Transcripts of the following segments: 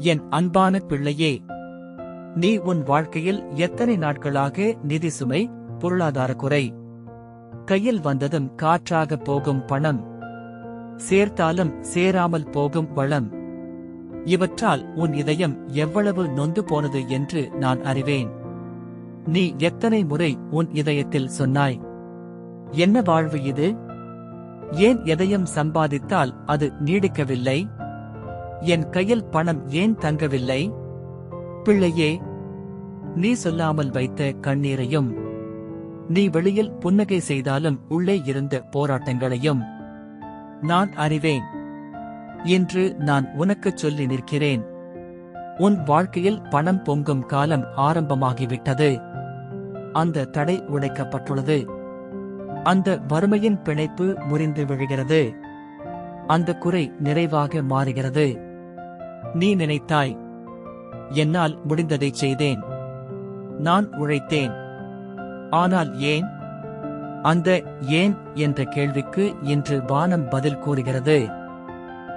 என் அன்பான பிள்ளையே நீ உன் வாழ்க்கையில் எத்தனை நாட்களாக நிதி சுமை பொருளாதார குறை கையில் வந்ததும் காற்றாக போகும் பணம் சேர்த்தாலும் சேராமல் போகும் வளம் இவற்றால் உன் இதயம் எவ்வளவு நொந்து போனது என்று நான் அறிவேன். நீ எத்தனை முறை உன் இதயத்தில் சொன்னாய் என்ன வாழ்வு இது? ஏன் எதையும் சம்பாதித்தால் அது நீடிக்கவில்லை? என் கையில் பணம் ஏன் தங்கவில்லை? பிள்ளையே நீ சொல்லாமல் வைத்த கண்ணீரையும் நீ வெளியில் புன்னகை செய்தாலும் உள்ளே இருந்த போராட்டங்களையும் நான் அறிவேன். இன்று நான் உனக்குச் சொல்லி நிற்கிறேன். உன் வாழ்க்கையில் பணம் பொங்கும் காலம் ஆரம்பமாகிவிட்டது. அந்த தடை உடைக்கப்பட்டுள்ளது. அந்த வறுமையின் பிணைப்பு முறிந்து விழுகிறது. அந்த குறை நிறைவாக மாறுகிறது. நீ நினைத்தாய். என்னால் முடிந்ததைச் செய்தேன். நான் உழைத்தேன். ஆனால் ஏன்? அந்த ஏன் என்ற கேள்விக்கு இன்று வானம் பதில் கூறுகிறது.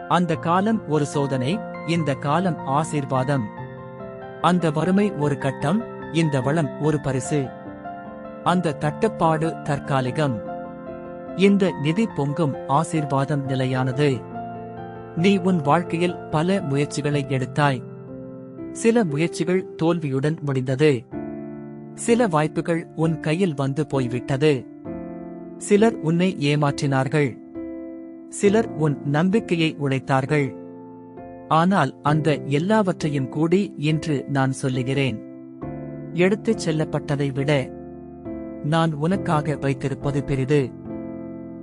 அந்த காலம் ஒரு சோதனை இந்த காலம் ஆசீர்வாதம். அந்த வறுமை ஒரு கட்டம் இந்த வளம் ஒரு பரிசு. அந்த தட்டுப்பாடு தற்காலிகம். இந்த நிதி பொங்கும் ஆசீர்வாதம் நிலையானது. நீ உன் வாழ்க்கையில் பல முயற்சிகளை எடுத்தாய். சில முயற்சிகள் தோல்வியுடன் முடிந்தது. சில வாய்ப்புகள் உன் கையில் வந்து போய்விட்டது. சிலர் உன்னை ஏமாற்றினார்கள். சிலர் உன் நம்பிக்கையை உழைத்தார்கள் ஆனால் அந்த எல்லாவற்றையும் கூடி இன்று நான் சொல்லுகிறேன். எடுத்துச் செல்லப்பட்டதை விட நான் உனக்காக வைத்திருப்பது பெரிது.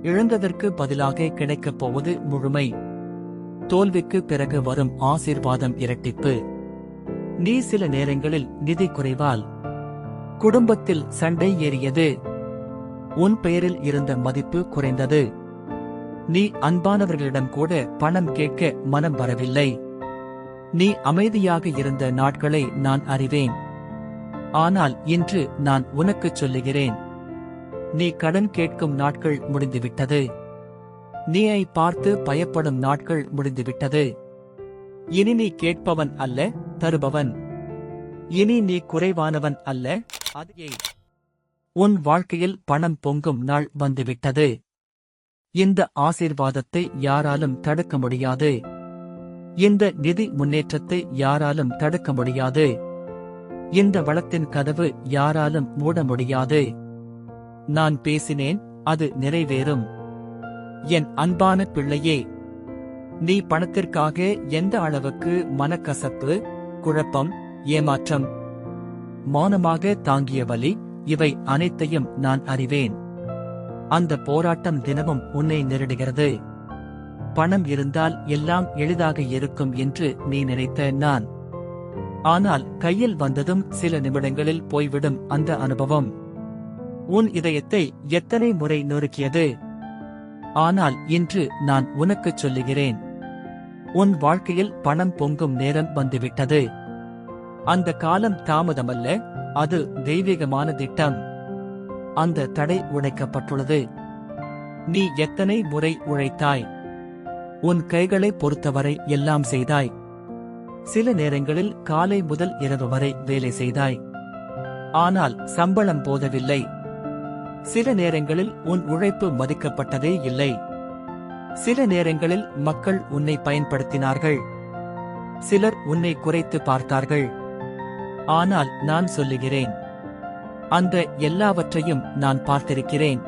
இழந்ததற்கு பதிலாக கிடைக்கப் போவது முழுமை. தோல்விக்கு பிறகு வரும் ஆசீர்வாதம் இரட்டிப்பு. நீ சில நேரங்களில் நிதி குறைவால் குடும்பத்தில் சண்டை ஏறியது. உன் பெயரில் இருந்த மதிப்பு குறைந்தது. நீ அன்பானவர்களிடம் கூட பணம் கேட்க மனம் வரவில்லை. நீ அமைதியாக இருந்த நாட்களை நான் அறிவேன். ஆனால் இன்று நான் உனக்குச் சொல்லுகிறேன். நீ கடன் கேட்கும் நாட்கள் முடிந்துவிட்டது. நீயை பார்த்து பயப்படும் நாட்கள் முடிந்துவிட்டது. இனி நீ கேட்பவன் அல்ல தருபவன். இனி நீ குறைவானவன் அல்ல அதே உன் வாழ்க்கையில் பணம் பொங்கும் நாள் வந்துவிட்டது. இந்த ஆசீர்வாதத்தை யாராலும் தடுக்க முடியாது. இந்த நிதி முன்னேற்றத்தை யாராலும் தடுக்க முடியாது. இந்த வளத்தின் கதவு யாராலும் மூட முடியாது. நான் பேசினேன் அது நிறைவேறும். என் அன்பான பிள்ளையே நீ பணத்திற்காக எந்த அளவுக்கு மனக்கசப்பு குழப்பம் ஏமாற்றம் மௌனமாக தாங்கிய வலி இவை அனைத்தையும் நான் அறிவேன். அந்த போராட்டம் தினமும் உன்னை நெருடுகிறது. பணம் இருந்தால் எல்லாம் எளிதாக இருக்கும் என்று நீ நினைத்த நான். ஆனால் கையில் வந்ததும் சில நிமிடங்களில் போய்விடும் அந்த அனுபவம். உன் இதயத்தை எத்தனை முறை நொறுக்கியது? ஆனால் இன்று நான் உனக்குச் சொல்லுகிறேன். உன் வாழ்க்கையில் பணம் பொங்கும் நேரம் வந்துவிட்டது. அந்த காலம் தாமதமல்ல அது தெய்வீகமான திட்டம். அந்த தடை உடைக்கப்பட்டுள்ளது. நீ எத்தனை முறை உழைத்தாய்? உன் கைகளை பொறுத்தவரை எல்லாம் செய்தாய். சில நேரங்களில் காலை முதல் இரவு வரை வேலை செய்தாய். ஆனால் சம்பளம் போதவில்லை. சில நேரங்களில் உன் உழைப்பு மதிக்கப்பட்டதே இல்லை. சில நேரங்களில் மக்கள் உன்னை பயன்படுத்தினார்கள். சிலர் உன்னை குறைத்து பார்த்தார்கள். ஆனால் நான் சொல்லுகிறேன். அந்த எல்லாவற்றையும் நான் பார்த்திருக்கிறேன்.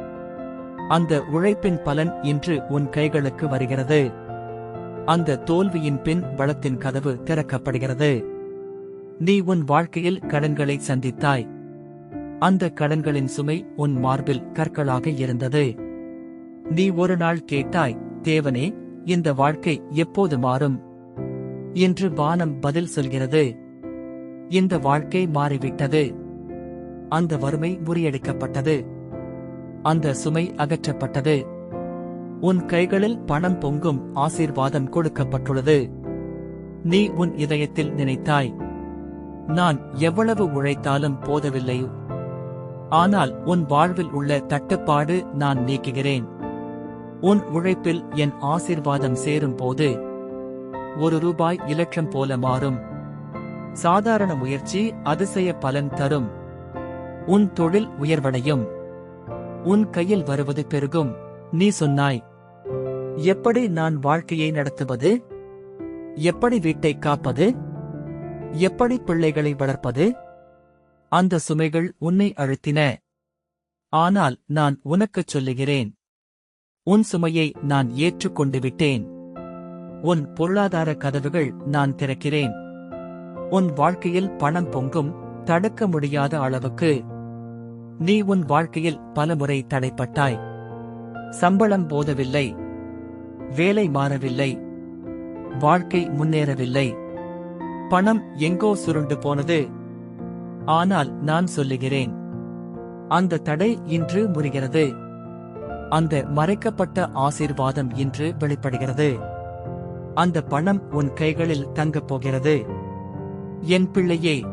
அந்த உழைப்பின் பலன் இன்று உன் கைகளுக்கு வருகிறது. அந்த தோல்வியின் பின் வளத்தின் கதவு திறக்கப்படுகிறது. நீ உன் வாழ்க்கையில் கடன்களை சந்தித்தாய். அந்த கடன்களின் சுமை உன் மார்பில் கற்களாக இருந்தது. நீ ஒரு நாள் கேட்டாய் தேவனே இந்த வாழ்க்கை எப்போது மாறும்? என்று வானம் பதில் சொல்கிறது. இந்த வாழ்க்கை மாறிவிட்டது. அந்த வறுமை முறியடிக்கப்பட்டது. அந்த சுமை அகற்றப்பட்டது. உன் கைகளில் பணம் பொங்கும் ஆசீர்வாதம் கொடுக்கப்பட்டுள்ளது. நீ உன் இதயத்தில் நினைத்தாய் நான் எவ்வளவு உழைத்தாலும் போதவில்லை. ஆனால் உன் வாழ்வில் உள்ள தட்டுப்பாடு நான் நீக்குகிறேன். உன் உழைப்பில் என் ஆசீர்வாதம் சேரும் போது ஒரு ரூபாய் இலட்சம் போல மாறும். சாதாரண முயற்சி அதிசய பலன் தரும். உன் தொழில் உயர்வடையும். உன் கையில் வருவது பெருகும். நீ சொன்னாய் எப்படி நான் வாழ்க்கையை நடத்துவது? எப்படி வீட்டை காப்பது? எப்படி பிள்ளைகளை வளர்ப்பது? அந்த சுமைகள் உன்னை அழுத்தின. ஆனால் நான் உனக்குச் சொல்லுகிறேன். உன் சுமையை நான் ஏற்றுக்கொண்டு விட்டேன் உன் பொருளாதார கதவுகள் நான் திறக்கிறேன். உன் வாழ்க்கையில் பணம் பொங்கும் தடுக்க முடியாத அளவுக்கு. நீ உன் வாழ்க்கையில் பலமுறை தடைப்பட்டாய். சம்பளம் போதவில்லை. வேலை மாறவில்லை. வாழ்க்கை முன்னேறவில்லை. பணம் எங்கோ சுருண்டு போனது. ஆனால் நான் சொல்லுகிறேன். அந்த தடை இன்று முறிகிறது. அந்த மறைக்கப்பட்ட ஆசீர்வாதம் இன்று வெளிப்படுகிறது. அந்த பணம் உன் கைகளில் தங்கப் போகிறது. என் பிள்ளையே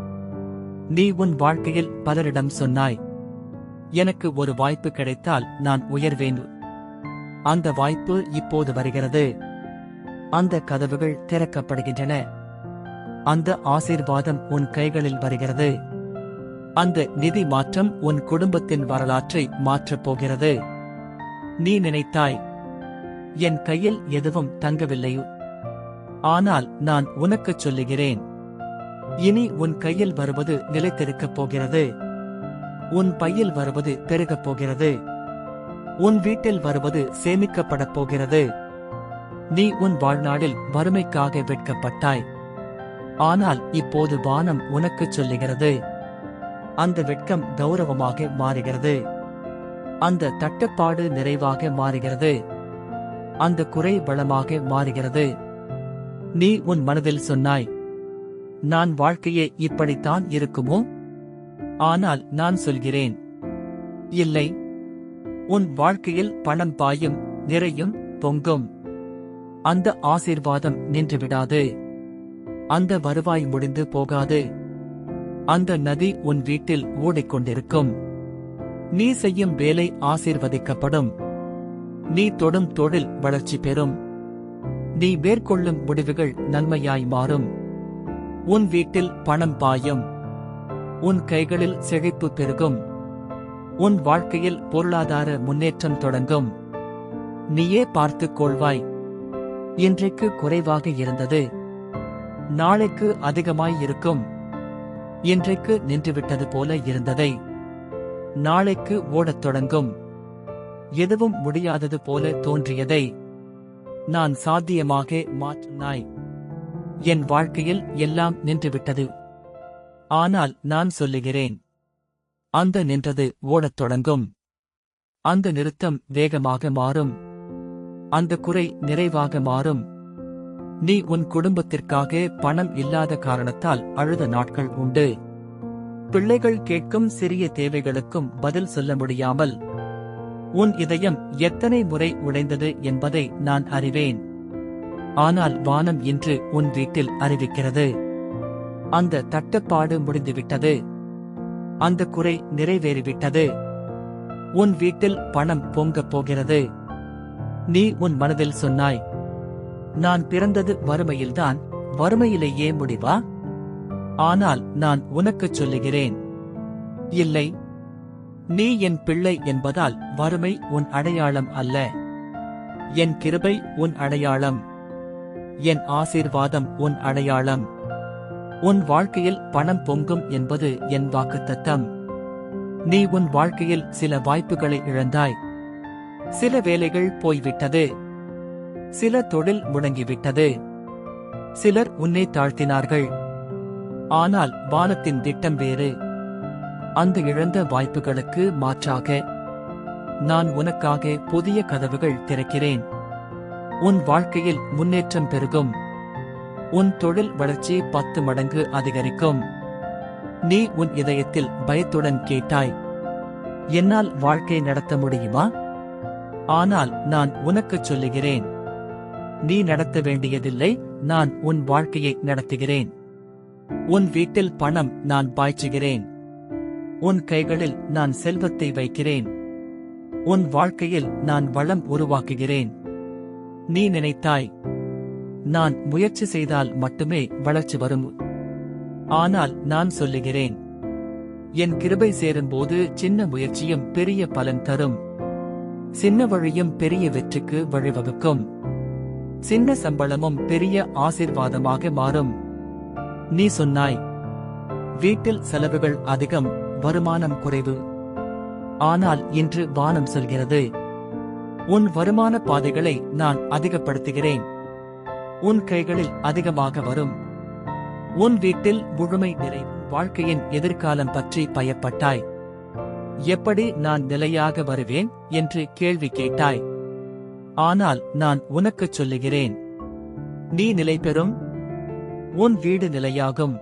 நீ உன் வாழ்க்கையில் பலரிடம் சொன்னாய். எனக்கு ஒரு வாய்ப்பு கிடைத்தால் நான் உயர்வேன். அந்த வாய்ப்பு இப்போது வருகிறது. அந்த கதவுகள் திறக்கப்படுகின்றன. அந்த ஆசீர்வாதம் உன் கைகளில் வருகிறது. அந்த நிதி மாற்றம் உன் குடும்பத்தின் வரலாற்றை மாற்றப் போகிறது. நீ நினைத்தாய் என் கையில் எதுவும் தங்கவில்லையோ? ஆனால் நான் உனக்குச் சொல்லுகிறேன் இனி உன் கையில் வருவது நிலைத்திருக்கப் போகிறது. உன் பையில் வருவது பெருகப் போகிறது. உன் வீட்டில் வருவது சேமிக்கப்படப் போகிறது. நீ உன் வாழ்நாளில் வறுமைக்காக வெட்கப்பட்டாய். ஆனால் இப்போது வானம் உனக்குச் சொல்லுகிறது. அந்த வெட்கம் கௌரவமாக மாறுகிறது. அந்த தட்டுப்பாடு நிறைவாக மாறுகிறது. அந்த குறை வளமாக மாறுகிறது. நீ உன் மனதில் சொன்னாய் நான் வாழ்க்கையே இப்படித்தான் இருக்குமோ? ஆனால் நான் சொல்கிறேன் இல்லை உன் வாழ்க்கையில் பணம் பாயும் நிறையும் பொங்கும். அந்த ஆசீர்வாதம் நின்றுவிடாது. அந்த வருவாய் முடிந்து போகாது. அந்த நதி உன் வீட்டில் ஓடிக்கொண்டிருக்கும். நீ செய்யும் வேலை ஆசீர்வதிக்கப்படும். நீ தொடும் தொழில் வளர்ச்சி பெறும். நீ மேற்கொள்ளும் முடிவுகள் நன்மையாய் மாறும். உன் வீட்டில் பணம் பாயும். உன் கைகளில் செழிப்பு பெருகும். உன் வாழ்க்கையில் பொருளாதார முன்னேற்றம் தொடங்கும். நீயே பார்த்துக் கொள்வாய். இன்றைக்கு குறைவாக இருந்தது. நாளைக்கு அதிகமாய் இருக்கும். இன்றைக்கு நின்றுவிட்டது போல இருந்ததை நாளைக்கு ஓடத் தொடங்கும். எதுவும் முடியாதது போல தோன்றியதை நான் சாத்தியமாக மாற்றினாய். என் வாழ்க்கையில் எல்லாம் நின்றுவிட்டது. ஆனால் நான் சொல்லுகிறேன் அந்த நின்றது ஓடத் தொடங்கும். அந்த நிறுத்தம் வேகமாக மாறும். அந்த குறை நிறைவாக மாறும். நீ உன் குடும்பத்திற்காக பணம் இல்லாத காரணத்தால் அழுத நாட்கள் உண்டு. பிள்ளைகள் கேட்கும் சிறிய தேவைகளுக்கும் பதில் சொல்ல முடியாமல் உன் இதயம் எத்தனை முறை உடைந்தது என்பதை நான் அறிவேன். ஆனால் வானம் இன்று உன் வீட்டில் அறிவிக்கிறது. அந்த தட்டுப்பாடு முடிந்துவிட்டது. அந்த குறை நிறைவேறிவிட்டது. உன் வீட்டில் பணம் பொங்கப் போகிறது. நீ உன் மனதில் சொன்னாய் நான் பிறந்தது வறுமையில்தான் வறுமையிலேயே முடிவா? ஆனால் நான் உனக்குச் சொல்லுகிறேன். இல்லை. நீ என் பிள்ளை என்பதால் வறுமை உன் அடையாளம் அல்ல. என் கிருபை உன் அடையாளம். என் ஆசீர்வாதம் உன் அடையாளம். உன் வாழ்க்கையில் பணம் பொங்கும் என்பது என் வாக்குத்தத்தம். நீ உன் வாழ்க்கையில் சில வாய்ப்புகளை இழந்தாய். சில வேலைகள் போய்விட்டது. சில தொழில் முடங்கிவிட்டது. சிலர் உன்னை தாழ்த்தினார்கள். ஆனால் வானத்தின் திட்டம் வேறு. அந்த இழந்த வாய்ப்புகளுக்கு மாற்றாக நான் உனக்காக புதிய கதவுகள் திறக்கிறேன். உன் வாழ்க்கையில் முன்னேற்றம் பெருகும். உன் தொழில் வளர்ச்சி பத்து மடங்கு அதிகரிக்கும். நீ உன் இதயத்தில் பயத்துடன் கேட்டாய். என்னால் வாழ்க்கை நடத்த முடியுமா? ஆனால் நான் உனக்குச் சொல்லுகிறேன். நீ நடத்த வேண்டியதில்லை நான் உன் வாழ்க்கையை நடத்துகிறேன். உன் வீட்டில் பணம் நான் பாய்ச்சுகிறேன். உன் கைகளில் நான் செல்வத்தை வைக்கிறேன். உன் வாழ்க்கையில் நான் வளம் உருவாக்குகிறேன். நீ நினைத்தாய் நான் முயற்சி செய்தால் மட்டுமே வளர்ச்சி வரும். ஆனால் நான் சொல்லுகிறேன் என் கிருபை சேரும்போது சின்ன முயற்சியும் பெரிய பலன் தரும். சின்ன வழியும் பெரிய வெற்றிக்கு வழிவகுக்கும். சின்ன சம்பளமும் பெரிய ஆசீர்வாதமாக மாறும். நீ சொன்னாய் வீட்டில் செலவுகள் அதிகம் வருமானம் குறைவு. ஆனால் இன்று வானம் சொல்கிறது உன் வருமான பாதைகளை நான் அதிகப்படுத்துகிறேன். உன் கைகளில் அதிகமாக வரும். உன் வீட்டில் முழுமை நிறை வாழ்க்கையின் எதிர்காலம் பற்றி பயப்பட்டாய். எப்படி நான் நிலையாக வருவேன்? என்று கேள்வி கேட்டாய். ஆனால் நான் உனக்குச் சொல்லுகிறேன். நீ நிலை பெறும். உன் வீடு நிலையாகும்.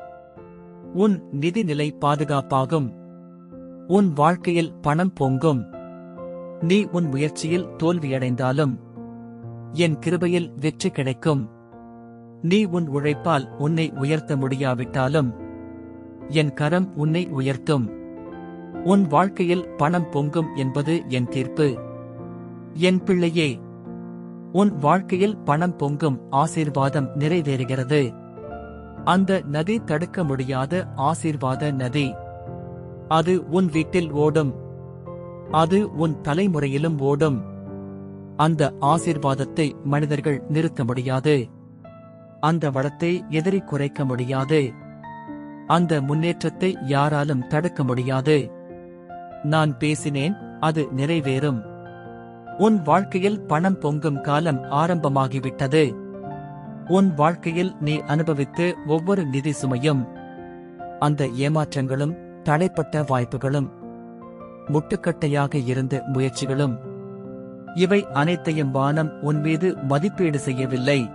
உன் நிதி நிலை பாதுகாப்பாகும். உன் வாழ்க்கையில் பணம் பொங்கும். நீ உன் முயற்சியில் தோல்வியடைந்தாலும் என் கிருபையில் வெற்றி கிடைக்கும். நீ உன் உழைப்பால் உன்னை உயர்த்த முடியாவிட்டாலும் என் கரம் உன்னை உயர்த்தும். உன் வாழ்க்கையில் பணம் பொங்கும் என்பது என் தீர்ப்பு. என் பிள்ளையே உன் வாழ்க்கையில் பணம் பொங்கும் ஆசீர்வாதம் நிறைவேறுகிறது. அந்த நதி தடுக்க முடியாத ஆசீர்வாத நதி. அது உன் வீட்டில் ஓடும். அது உன் தலைமுறையிலும் ஓடும். அந்த ஆசீர்வாதத்தை மனிதர்கள் நிறுத்த முடியாது. அந்த வளத்தை எதிரி குறைக்க முடியாது. அந்த முன்னேற்றத்தை யாராலும் தடுக்க முடியாது. நான் பேசினேன் அது நிறைவேறும். உன் வாழ்க்கையில் பணம் பொங்கும் காலம் ஆரம்பமாகிவிட்டது. உன் வாழ்க்கையில் நீ அனுபவித்து ஒவ்வொரு நிதி சுமையும் அந்த ஏமாற்றங்களும் தடைப்பட்ட வாய்ப்புகளும் முட்டுக்கட்டையாக இருந்த முயற்சிகளும் இவை அனைத்தையும் வானம் உன் மீது மதிப்பீடு செய்யவில்லை.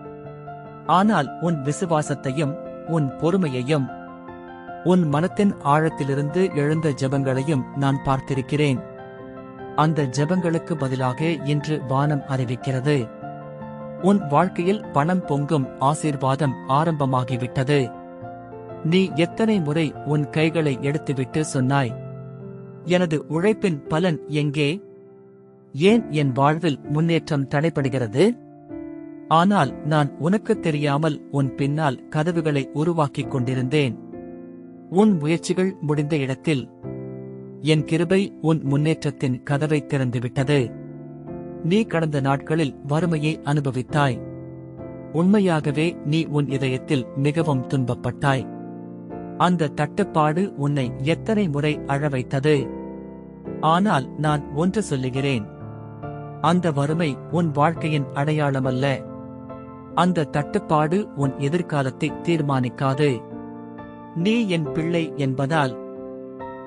ஆனால் உன் விசுவாசத்தையும் உன் பொறுமையையும் உன் மனத்தின் ஆழத்திலிருந்து எழுந்த ஜெபங்களையும் நான் பார்த்திருக்கிறேன். அந்த ஜெபங்களுக்கு பதிலாக இன்று வானம் அறிவிக்கிறது. உன் வாழ்க்கையில் பணம் பொங்கும் ஆசீர்வாதம் ஆரம்பமாகிவிட்டது. நீ எத்தனை முறை உன் கைகளை எடுத்துவிட்டு சொன்னாய்? எனது உழைப்பின் பலன் எங்கே? ஏன் என் வாழ்வில் முன்னேற்றம் தடைப்படுகிறது ஆனால் நான் உனக்குத் தெரியாமல் உன் பின்னால் கதவுகளை உருவாக்கிக் கொண்டிருந்தேன். உன் முயற்சிகள் முடிந்த இடத்தில் என் கிருபை உன் முன்னேற்றத்தின் கதவை திறந்துவிட்டது. நீ கடந்த நாட்களில் வறுமையை அனுபவித்தாய். உண்மையாகவே நீ உன் இதயத்தில் மிகவும் துன்பப்பட்டாய். அந்த தட்டுப்பாடு உன்னை எத்தனை முறை அழ வைத்தது? ஆனால் நான் ஒன்று சொல்லுகிறேன். அந்த வறுமை உன் வாழ்க்கையின் அடையாளமல்ல அந்த தட்டுப்பாடு உன் எதிர்காலத்தை தீர்மானிக்காது. நீ என் பிள்ளை என்பதால்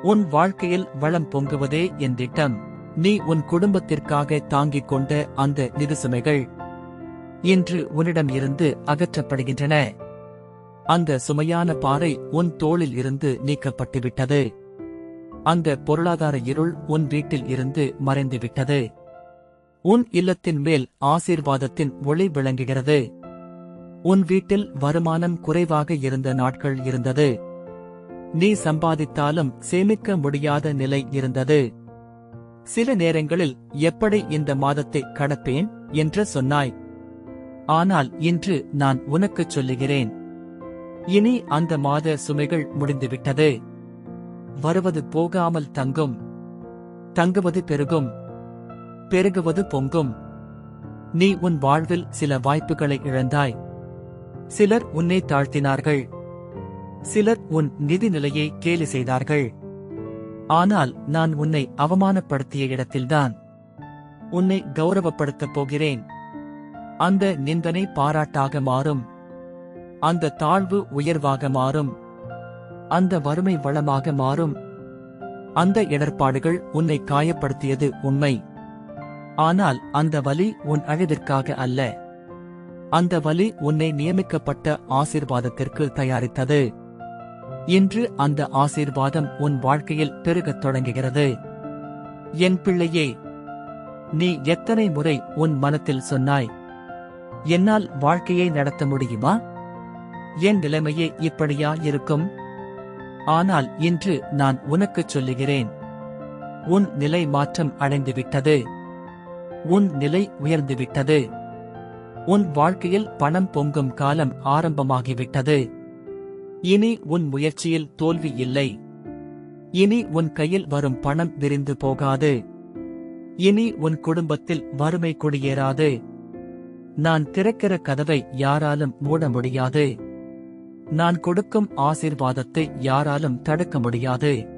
உன் வாழ்க்கையில் வளம் பொங்குவதே என் திட்டம். நீ உன் குடும்பத்திற்காக தாங்கிக் கொண்ட அந்த நிதிசுமைகள் இன்று உன்னிடம் இருந்து அகற்றப்படுகின்றன. அந்த சுமையான பாறை உன் தோளில் இருந்து நீக்கப்பட்டுவிட்டது. அந்த பொருளாதார இருள் உன் வீட்டில் இருந்து மறைந்துவிட்டது. உன் இல்லத்தின் மேல் ஆசீர்வாதத்தின் ஒளி விளங்குகிறது. உன் வீட்டில் வருமானம் குறைவாக இருந்த நாட்கள் இருந்தது. நீ சம்பாதித்தாலும் சேமிக்க முடியாத நிலை இருந்தது. சில நேரங்களில் எப்படி இந்த மாதத்தை கடப்பேன்? என்று சொன்னாய். ஆனால் இன்று நான் உனக்குச் சொல்லுகிறேன். இனி அந்த மாத சுமைகள் முடிந்துவிட்டது. வருவது போகாமல் தங்கும். தங்குவது பெருகும். பெருகுவது பொங்கும். நீ உன் வாழ்வில் சில வாய்ப்புகளை இழந்தாய். சிலர் உன்னை தாழ்த்தினார்கள். சிலர் உன் நிதி நிலையை கேலி செய்தார்கள். ஆனால் நான் உன்னை அவமானப்படுத்திய இடத்தில்தான். உன்னை கௌரவப்படுத்தப் போகிறேன். அந்த நிந்தனை பாராட்டாக மாறும். அந்த தாழ்வு உயர்வாக மாறும். அந்த வறுமை வளமாக மாறும். அந்த இடர்பாடுகள் உன்னை காயப்படுத்தியது உண்மை. ஆனால் அந்த வலி உன் அழிவிற்காக அல்ல. அந்த வலி உன்னை நியமிக்கப்பட்ட ஆசிர்வாதத்திற்கு தயாரித்தது. இன்று அந்த ஆசீர்வாதம் உன் வாழ்க்கையில் பெருகத் தொடங்குகிறது. என் பிள்ளையே நீ எத்தனை முறை உன் மனத்தில் சொன்னாய் என்னால் வாழ்க்கையை நடத்த முடியுமா? என் நிலைமையே இப்படியா இருக்கும்? ஆனால் இன்று நான் உனக்குச் சொல்லுகிறேன் உன் நிலை மாற்றம் அடைந்துவிட்டது. உன் நிலை உயர்ந்துவிட்டது. உன் வாழ்க்கையில் பணம் பொங்கும் காலம் ஆரம்பமாகிவிட்டது. இனி உன் முயற்சியில் தோல்வி இல்லை. இனி உன் கையில் வரும் பணம் விரிந்து போகாது. இனி உன் குடும்பத்தில் வறுமை குடியேறாது. நான் திறக்கிற கதவை யாராலும் மூட முடியாது. நான் கொடுக்கும் ஆசீர்வாதத்தை யாராலும் தடுக்க முடியாது.